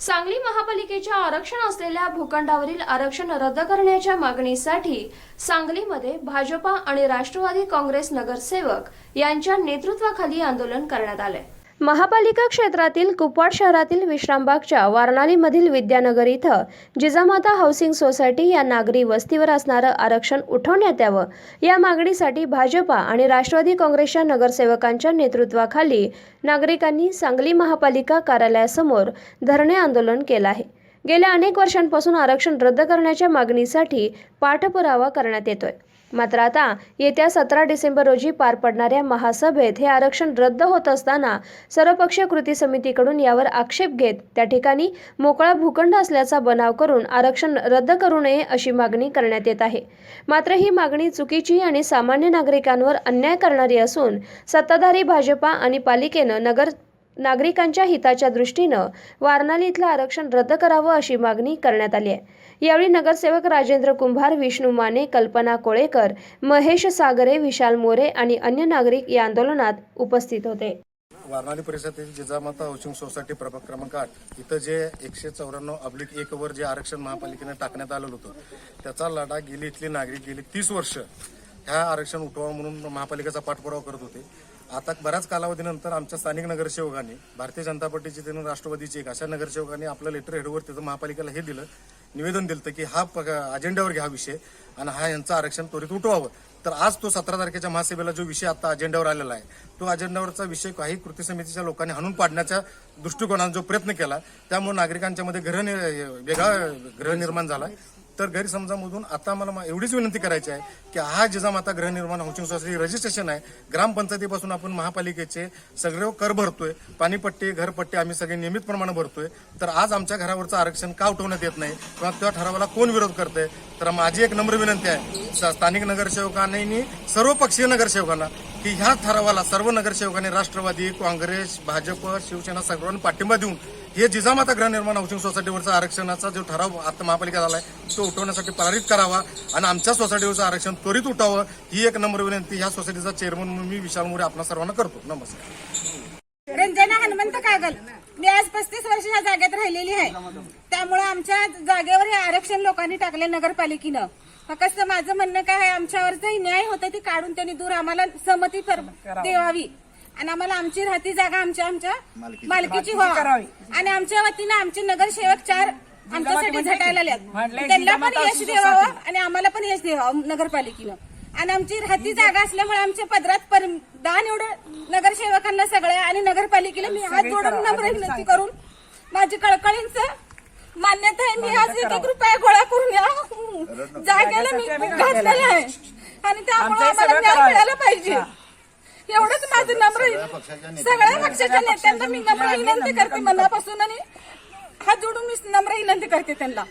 सांगली महापालिकेच्या आरक्षण असलेल्या भूखंडावरील आरक्षण रद्द करण्याच्या मागणीसाठी सांगलीमध्ये भाजपा आणि राष्ट्रवादी काँग्रेस नगरसेवक यांच्या नेतृत्वाखाली आंदोलन करण्यात आले महापालिका क्षेत्रातील कुपवाड शहरातील विश्रामबागच्या वारणालीमधील विद्यानगर इथं जिजामाता हाऊसिंग सोसायटी या नागरी वस्तीवर असणारं आरक्षण उठवण्यात यावं. या मागणीसाठी भाजपा आणि राष्ट्रवादी काँग्रेसच्या नगरसेवकांच्या नेतृत्वाखाली नागरिकांनी सांगली महापालिका कार्यालयासमोर धरणे आंदोलन केलं आहे. गेल्या अनेक वर्षांपासून आरक्षण रद्द करण्याच्या मागणीसाठी पाठपुरावा करण्यात येतोय. मात्र आता येत्या सतरा डिसेंबर रोजी पार पडणाऱ्या महासभेत हे आरक्षण रद्द होत असताना सर्वपक्षीय कृती समितीकडून यावर आक्षेप घेत त्या ठिकाणी मोकळा भूखंड असल्याचा बनाव करून आरक्षण रद्द करू नये अशी मागणी करण्यात येत आहे. मात्र ही मागणी चुकीची आणि सामान्य नागरिकांवर अन्याय करणारी असून सत्ताधारी भाजपा आणि पालिकेनं नगर नागरिकांच्या हिताच्या दृष्टीनं वारणाली इथलं आरक्षण रद्द करावं अशी मागणी करण्यात आली आहे. यावेळी नगरसेवक राजेंद्र कुंभार विष्णू माने कल्पना कोळेकर महेश सागरे विशाल मोरे आणि अन्य नागरिक या आंदोलनात उपस्थित होते. वारणाली परिसरातील जिजामाता हाऊसिंग सोसायटी प्रभाग क्रमांक आठ इथं जे एकशे चौऱ्याण्णव अब्लिक एक वर जे आरक्षण महापालिकेने टाकण्यात आलेलं होतं त्याचा लढा गेली इथली नागरिक गेली तीस वर्ष ह्या आरक्षण उठवा म्हणून महापालिकेचा पाठपुरावा करत होते. आता बऱ्याच कालावधीनंतर आमच्या स्थानिक नगरसेवकांनी भारतीय जनता पार्टीची त्यांनी राष्ट्रवादीचे एक अशा नगरसेवकांनी आपलं लेटर हेडवर तिथं महापालिकेला हे दिलं निवेदन दिलं की हा प- अजेंड्यावर घ्या विषय आणि हा यांचं आरक्षण त्वरित उठवावं. तर आज तो सतरा तारखेच्या महासभेला जो विषय आता अजेंड्यावर आलेला आहे तो अजेंड्यावरचा विषय काही कृती समितीच्या लोकांनी हाणून पाडण्याच्या दृष्टिकोनाने जो प्रयत्न केला त्यामुळे नागरिकांच्या मध्ये ग्रह वेगळा ग्रह निर्माण झाला. तर गैरसमजामधून आता मला मा- एवढीच विनंती करायची आहे की हा जिजामाता गृहनिर्माण हाऊसिंग सोसायटी रजिस्ट्रेशन आहे. ग्रामपंचायतीपासून आपण महापालिकेचे सगळे कर भरतोय. पाणीपट्टी घरपट्टी आम्ही सगळे नियमितप्रमाणे भरतोय. तर आज आमच्या घरावरचं आरक्षण का उठवण्यात येत नाही? किंवा त्या ठरावाला कोण विरोध करतोय? तर माझी एक नम्र विनंती आहे स्थानिक नगरसेवकांनी सर्व पक्षीय नगरसेवकांना की ह्या ठरावाला सर्व नगरसेवकांनी राष्ट्रवादी काँग्रेस भाजप शिवसेना सर्वांना पाठिंबा देऊन हे जिजामाता गृहनिर्माण हाऊसिंग सोसायटीवरचा आरक्षणाचा जो ठराव आता महापालिका झालाय तो उठवण्यासाठी पारित करावा आणि आमच्या सोसायटीवरचं आरक्षण त्वरित उठावं ही एक नम्र विनंती ह्या सोसायटीचा चेअरमन म्हणून मी विशाल मोरे आपणा सर्वांना करतो. नमस्कार. रंजना हनुमंत कागल. मी आज पस्तीस वर्ष ह्या जागेत राहिलेली आहे. त्यामुळे आमच्या जागेवर हे आरक्षण लोकांनी टाकले नगरपालिकेनं. फक्त माझं म्हणणं काय आहे आमच्यावर जे न्याय होतं ती काढून त्यांनी दूर आम्हाला सहमती कर- द्यावी आणि आम्हाला आमची राहती जागा आमच्या आमच्या मालकीची. व्हावी आणि आमच्या वतीनं आमचे नगरसेवक चार आमच्यासाठी झटायला आल्यात त्यांना पण यश द्यावं आणि आम्हाला पण यश द्यावं नगरपालिकेनं. आणि आमची राहती जागा असल्यामुळे आमच्या पदरात पर- दान एवढं नगरसेवकांना सगळ्या आणि नगरपालिकेला मी हात जोडून नम्र विनंती करून माझी कळकळींच मान्यता आहे. मी आज एक एक रुपया गोळा करून या. जागेला मी घातलेला आहे. आणि त्यामुळे आम्हाला न्याय मिळाला पाहिजे. एवढंच माझं नम्र सगळ्या पक्षाच्या नेत्यांना मी नम्र विनंती करते मनापासून आणि हात जोडून मी नम्र विनंती करते त्यांना.